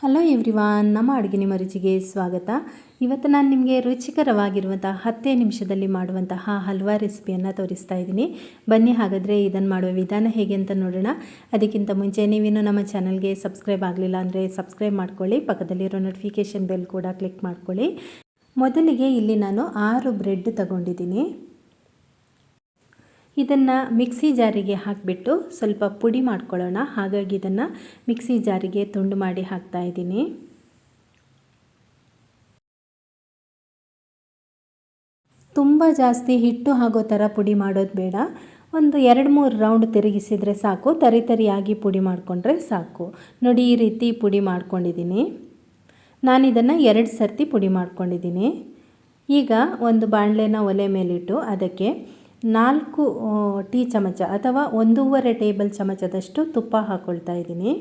Hello everyone ನಮ್ಮ ಅಡುಗೆ ನಿಮ್ಮ ರುಚಿಗೆ ಸ್ವಾಗತ. ಇವತ್ತು ನಾನು ನಿಮಗೆ ರುಚಿಕರವಾಗಿರುವಂಥ ಹತ್ತೇ ನಿಮಿಷದಲ್ಲಿ ಮಾಡುವಂತಹ ಹಲ್ವಾ ರೆಸಿಪಿಯನ್ನು ತೋರಿಸ್ತಾ ಇದ್ದೀನಿ. ಬನ್ನಿ ಹಾಗಾದರೆ ಇದನ್ನು ಮಾಡುವ ವಿಧಾನ ಹೇಗೆ ಅಂತ ನೋಡೋಣ. ಅದಕ್ಕಿಂತ ಮುಂಚೆ ನೀವಿನ್ನೂ ನಮ್ಮ ಚಾನಲ್ಗೆ ಸಬ್ಸ್ಕ್ರೈಬ್ ಆಗಲಿಲ್ಲ ಅಂದರೆ ಸಬ್ಸ್ಕ್ರೈಬ್ ಮಾಡ್ಕೊಳ್ಳಿ, ಪಕ್ಕದಲ್ಲಿರೋ ನೋಟಿಫಿಕೇಷನ್ ಬೆಲ್ ಕೂಡ ಕ್ಲಿಕ್ ಮಾಡ್ಕೊಳ್ಳಿ. ಮೊದಲಿಗೆ ಇಲ್ಲಿ ನಾನು ಆರು ಬ್ರೆಡ್ ತಗೊಂಡಿದ್ದೀನಿ. ಇದನ್ನು ಮಿಕ್ಸಿ ಜಾರಿಗೆ ಹಾಕಿಬಿಟ್ಟು ಸ್ವಲ್ಪ ಪುಡಿ ಮಾಡ್ಕೊಳ್ಳೋಣ. ಹಾಗಾಗಿ ಇದನ್ನು ಮಿಕ್ಸಿ ಜಾರಿಗೆ ತುಂಡು ಮಾಡಿ ಹಾಕ್ತಾ ಇದ್ದೀನಿ. ತುಂಬ ಜಾಸ್ತಿ ಹಿಟ್ಟು ಹಾಗೋ ಥರ ಪುಡಿ ಮಾಡೋದು ಬೇಡ. ಒಂದು ಎರಡು ಮೂರು ರೌಂಡ್ ತಿರುಗಿಸಿದರೆ ಸಾಕು. ತರಿ ತರಿಯಾಗಿ ಪುಡಿ ಮಾಡಿಕೊಂಡ್ರೆ ಸಾಕು. ನೋಡಿ, ಈ ರೀತಿ ಪುಡಿ ಮಾಡ್ಕೊಂಡಿದ್ದೀನಿ. ನಾನು ಇದನ್ನು ಎರಡು ಸರ್ತಿ ಪುಡಿ ಮಾಡ್ಕೊಂಡಿದ್ದೀನಿ. ಈಗ ಒಂದು ಬಾಣಲೆನ ಒಲೆ ಮೇಲಿಟ್ಟು ಅದಕ್ಕೆ ನಾಲ್ಕು ಟೀ ಚಮಚ ಅಥವಾ ಒಂದೂವರೆ ಟೇಬಲ್ ಚಮಚದಷ್ಟು ತುಪ್ಪ ಹಾಕ್ಕೊಳ್ತಾ ಇದ್ದೀನಿ.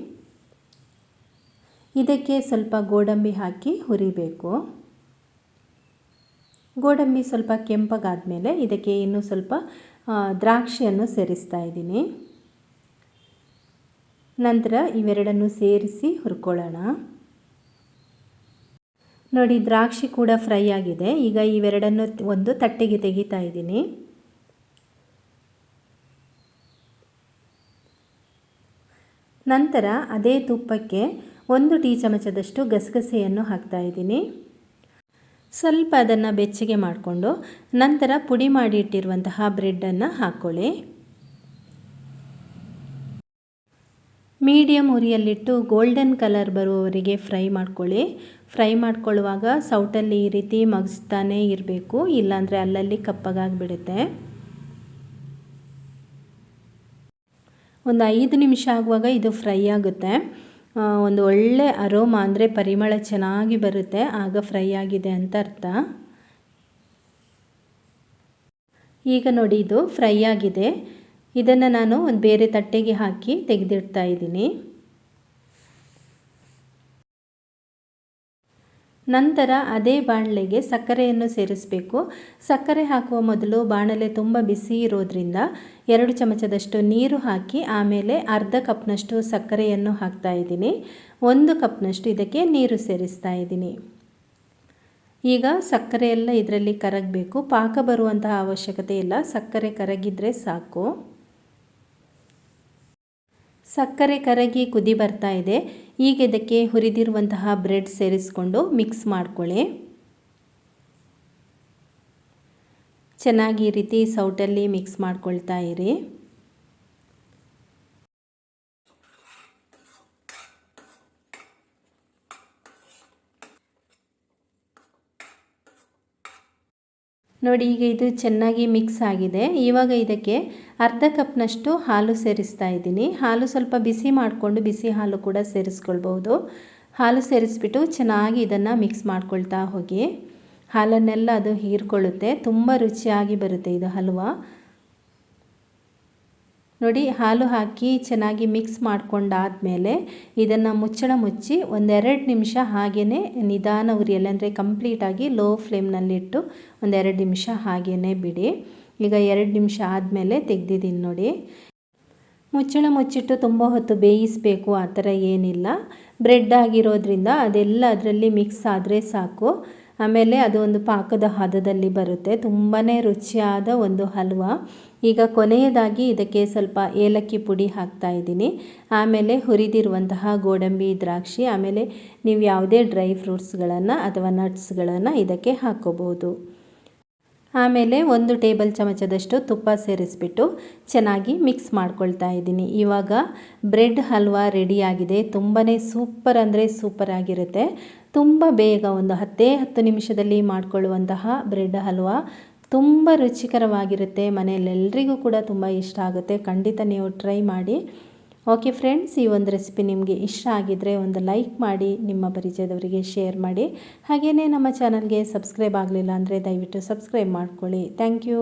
ಇದಕ್ಕೆ ಸ್ವಲ್ಪ ಗೋಡಂಬಿ ಹಾಕಿ ಹುರಿಬೇಕು. ಗೋಡಂಬಿ ಸ್ವಲ್ಪ ಕೆಂಪಗಾದ ಮೇಲೆ ಇದಕ್ಕೆ ಇನ್ನೂ ಸ್ವಲ್ಪ ದ್ರಾಕ್ಷಿಯನ್ನು ಸೇರಿಸ್ತಾ ಇದ್ದೀನಿ. ನಂತರ ಇವೆರಡನ್ನು ಸೇರಿಸಿ ಹುರ್ಕೊಳ್ಳೋಣ. ನೋಡಿ, ದ್ರಾಕ್ಷಿ ಕೂಡ ಫ್ರೈ ಆಗಿದೆ. ಈಗ ಇವೆರಡನ್ನು ಒಂದು ತಟ್ಟೆಗೆ ತೆಗಿತಾ ಇದ್ದೀನಿ. ನಂತರ ಅದೇ ತುಪ್ಪಕ್ಕೆ ಒಂದು ಟೀ ಚಮಚದಷ್ಟು ಗಸಗಸೆಯನ್ನು ಹಾಕ್ತಾ ಇದ್ದೀನಿ. ಸ್ವಲ್ಪ ಅದನ್ನು ಬೆಚ್ಚಗೆ ಮಾಡಿಕೊಂಡು ನಂತರ ಪುಡಿ ಮಾಡಿ ಇಟ್ಟಿರುವಂತಹ ಬ್ರೆಡ್ಡನ್ನು ಹಾಕ್ಕೊಳ್ಳಿ ಮೀಡಿಯಮ್ ಉರಿಯಲ್ಲಿಟ್ಟು ಗೋಲ್ಡನ್ ಕಲರ್ ಬರುವವರೆಗೆ ಫ್ರೈ ಮಾಡ್ಕೊಳ್ಳಿ. ಫ್ರೈ ಮಾಡ್ಕೊಳ್ಳುವಾಗ ಸೌಟಲ್ಲಿ ಈ ರೀತಿ ಮಗಿಸ್ತಾನೇ ಇರಬೇಕು, ಇಲ್ಲಾಂದರೆ ಅಲ್ಲಲ್ಲಿ ಕಪ್ಪಗಾಗಿಬಿಡುತ್ತೆ. ಒಂದು ಐದು ನಿಮಿಷ ಆಗುವಾಗ ಇದು ಫ್ರೈ ಆಗುತ್ತೆ. ಒಂದು ಒಳ್ಳೆ ಅರೋಮ ಅಂದರೆ ಪರಿಮಳ ಚೆನ್ನಾಗಿ ಬರುತ್ತೆ. ಆಗ ಫ್ರೈ ಆಗಿದೆ ಅಂತ ಅರ್ಥ. ಈಗ ನೋಡಿ ಇದು ಫ್ರೈ ಆಗಿದೆ. ಇದನ್ನು ನಾನು ಒಂದು ಬೇರೆ ತಟ್ಟೆಗೆ ಹಾಕಿ ತೆಗೆದಿಡ್ತಾ ಇದ್ದೀನಿ. ನಂತರ ಅದೇ ಬಾಣಲೆಗೆ ಸಕ್ಕರೆಯನ್ನು ಸೇರಿಸಬೇಕು. ಸಕ್ಕರೆ ಹಾಕುವ ಮೊದಲು ಬಾಣಲೆ ತುಂಬ ಬಿಸಿ ಇರೋದ್ರಿಂದ ಎರಡು ಚಮಚದಷ್ಟು ನೀರು ಹಾಕಿ ಆಮೇಲೆ ಅರ್ಧ ಕಪ್ನಷ್ಟು ಸಕ್ಕರೆಯನ್ನು ಹಾಕ್ತಾ ಇದ್ದೀನಿ. ಒಂದು ಕಪ್ನಷ್ಟು ಇದಕ್ಕೆ ನೀರು ಸೇರಿಸ್ತಾ ಇದ್ದೀನಿ. ಈಗ ಸಕ್ಕರೆ ಎಲ್ಲ ಇದರಲ್ಲಿ ಕರಗಬೇಕು. ಪಾಕ ಬರುವಂತಹ ಅವಶ್ಯಕತೆ ಇಲ್ಲ. ಸಕ್ಕರೆ ಕರಗಿದ್ರೆ ಸಾಕು. ಸಕ್ಕರೆ ಕರಗಿ ಕುದಿ ಬರ್ತಾ ಇದೆ. ಈಗ ಇದಕ್ಕೆ ಹುರಿದಿರುವಂತಹ ಬ್ರೆಡ್ ಸೇರಿಸ್ಕೊಂಡು ಮಿಕ್ಸ್ ಮಾಡ್ಕೊಳ್ಳಿ. ಚೆನ್ನಾಗಿ ಈ ರೀತಿ ಸೌಟಲ್ಲಿ ಮಿಕ್ಸ್ ಮಾಡ್ಕೊಳ್ತಾ ಇರಿ. ನೋಡಿ, ಈಗ ಇದು ಚೆನ್ನಾಗಿ ಮಿಕ್ಸ್ ಆಗಿದೆ. ಇವಾಗ ಇದಕ್ಕೆ ಅರ್ಧ ಕಪ್ನಷ್ಟು ಹಾಲು ಸೇರಿಸ್ತಾ ಇದ್ದೀನಿ. ಹಾಲು ಸ್ವಲ್ಪ ಬಿಸಿ ಮಾಡಿಕೊಂಡು ಬಿಸಿ ಹಾಲು ಕೂಡ ಸೇರಿಸ್ಕೊಳ್ಬೋದು ಹಾಲು ಸೇರಿಸ್ಬಿಟ್ಟು ಚೆನ್ನಾಗಿ ಇದನ್ನು ಮಿಕ್ಸ್ ಮಾಡ್ಕೊಳ್ತಾ ಹೋಗಿ. ಹಾಲನ್ನೆಲ್ಲ ಅದು ಹೀರ್ಕೊಳ್ಳುತ್ತೆ. ತುಂಬ ರುಚಿಯಾಗಿ ಬರುತ್ತೆ ಇದು ಹಲ್ವಾ. ನೋಡಿ ಹಾಲು ಹಾಕಿ ಚೆನ್ನಾಗಿ ಮಿಕ್ಸ್ ಮಾಡ್ಕೊಂಡಾದಮೇಲೆ ಇದನ್ನು ಮುಚ್ಚಳ ಮುಚ್ಚಿ ಒಂದೆರಡು ನಿಮಿಷ ಹಾಗೆಯೇ ನಿಧಾನ ಉರಿಯಲ್ಲಿ ಅಂದರೆ ಕಂಪ್ಲೀಟಾಗಿ ಲೋ ಫ್ಲೇಮ್ನಲ್ಲಿಟ್ಟು ಒಂದೆರಡು ನಿಮಿಷ ಹಾಗೆಯೇ ಬಿಡಿ. ಈಗ ಎರಡು ನಿಮಿಷ ಆದಮೇಲೆ ತೆಗ್ದಿದ್ದೀನಿ ನೋಡಿ. ಮುಚ್ಚಳ ಮುಚ್ಚಿಟ್ಟು ತುಂಬ ಹೊತ್ತು ಬೇಯಿಸಬೇಕು, ಆ ಥರ ಏನಿಲ್ಲ. ಬ್ರೆಡ್ ಆಗಿರೋದ್ರಿಂದ ಅದೆಲ್ಲ ಅದರಲ್ಲಿ ಮಿಕ್ಸ್ ಆದರೆ ಸಾಕು. ಆಮೇಲೆ ಅದು ಒಂದು ಪಾಕದ ಹದದಲ್ಲಿ ಬರುತ್ತೆ. ತುಂಬಾ ರುಚಿಯಾದ ಒಂದು ಹಲ್ವಾ. ಈಗ ಕೊನೆಯದಾಗಿ ಇದಕ್ಕೆ ಸ್ವಲ್ಪ ಏಲಕ್ಕಿ ಪುಡಿ ಹಾಕ್ತಾ ಇದ್ದೀನಿ. ಆಮೇಲೆ ಹುರಿದಿರುವಂತಹ ಗೋಡಂಬಿ, ದ್ರಾಕ್ಷಿ, ಆಮೇಲೆ ನೀವು ಯಾವುದೇ ಡ್ರೈ ಫ್ರೂಟ್ಸ್ಗಳನ್ನು ಅಥವಾ ನಟ್ಸ್ಗಳನ್ನು ಇದಕ್ಕೆ ಹಾಕ್ಕೋಬೋದು ಆಮೇಲೆ ಒಂದು ಟೇಬಲ್ ಚಮಚದಷ್ಟು ತುಪ್ಪ ಸೇರಿಸ್ಬಿಟ್ಟು ಚೆನ್ನಾಗಿ ಮಿಕ್ಸ್ ಮಾಡ್ಕೊಳ್ತಾ ಇದ್ದೀನಿ. ಇವಾಗ ಬ್ರೆಡ್ ಹಲ್ವಾ ರೆಡಿಯಾಗಿದೆ ತುಂಬಾ ಸೂಪರ್ ಅಂದರೆ ಸೂಪರ್ ಆಗಿರುತ್ತೆ. ತುಂಬ ಬೇಗ ಒಂದು ಹತ್ತೇ ಹತ್ತು ನಿಮಿಷದಲ್ಲಿ ಮಾಡಿಕೊಳ್ಳುವಂತಹ ಬ್ರೆಡ್ ಹಲ್ವಾ ತುಂಬ ರುಚಿಕರವಾಗಿರುತ್ತೆ. ಮನೆಯಲ್ಲೆಲ್ಲರಿಗೂ ಕೂಡ ತುಂಬ ಇಷ್ಟ ಆಗುತ್ತೆ. ಖಂಡಿತ ನೀವು ಟ್ರೈ ಮಾಡಿ. ಓಕೆ ಫ್ರೆಂಡ್ಸ್ ಈ ಒಂದು ರೆಸಿಪಿ ನಿಮಗೆ ಇಷ್ಟ ಆಗಿದ್ದರೆ ಒಂದು ಲೈಕ್ ಮಾಡಿ, ನಿಮ್ಮ ಪರಿಚಯದವರಿಗೆ ಶೇರ್ ಮಾಡಿ. ಹಾಗೆಯೇ ನಮ್ಮ ಚಾನಲ್ಗೆ ಸಬ್ಸ್ಕ್ರೈಬ್ ಆಗಲಿಲ್ಲ ಅಂದರೆ ದಯವಿಟ್ಟು ಸಬ್ಸ್ಕ್ರೈಬ್ ಮಾಡ್ಕೊಳ್ಳಿ. Thank you